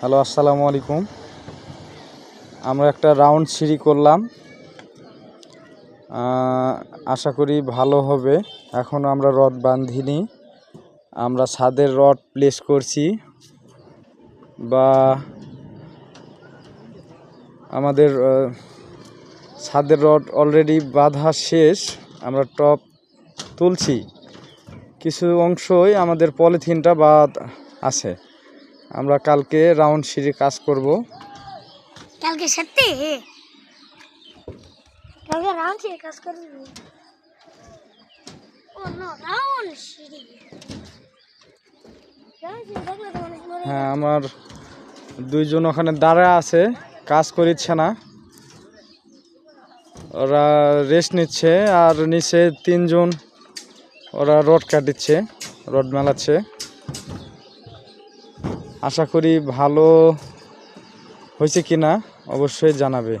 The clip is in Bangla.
হ্যালো, আসসালামু আলাইকুম। আমরা একটা রাউন্ড সিঁড়ি করলাম। আশা করি ভালো হবে। এখন আমরা রড বাঁধিনি। আমরা ছাদের রড প্লেস করছি। বা আমাদের ছাদের রড অলরেডি বাঁধা শেষ। আমরা টপ তুলছি। কিছু অংশই আমাদের পলিথিনটা বাদ আছে। আমরা কালকে রাউন্ড সিঁড়ি কাজ করব। কালকে সত্যি? কালকে রাউন্ড সিঁড়ি কাজ করবি? হ্যাঁ আমার দুইজন ওখানে দাঁড়া আছে কাজ করিচ্ছে না। ওরা রেস্ট নিচ্ছে আর নিচে তিনজন ওরা রড কাটিচ্ছে রড মেলাচ্ছে। আশা করি ভালো হয়েছে কি না অবশ্যই জানাবে।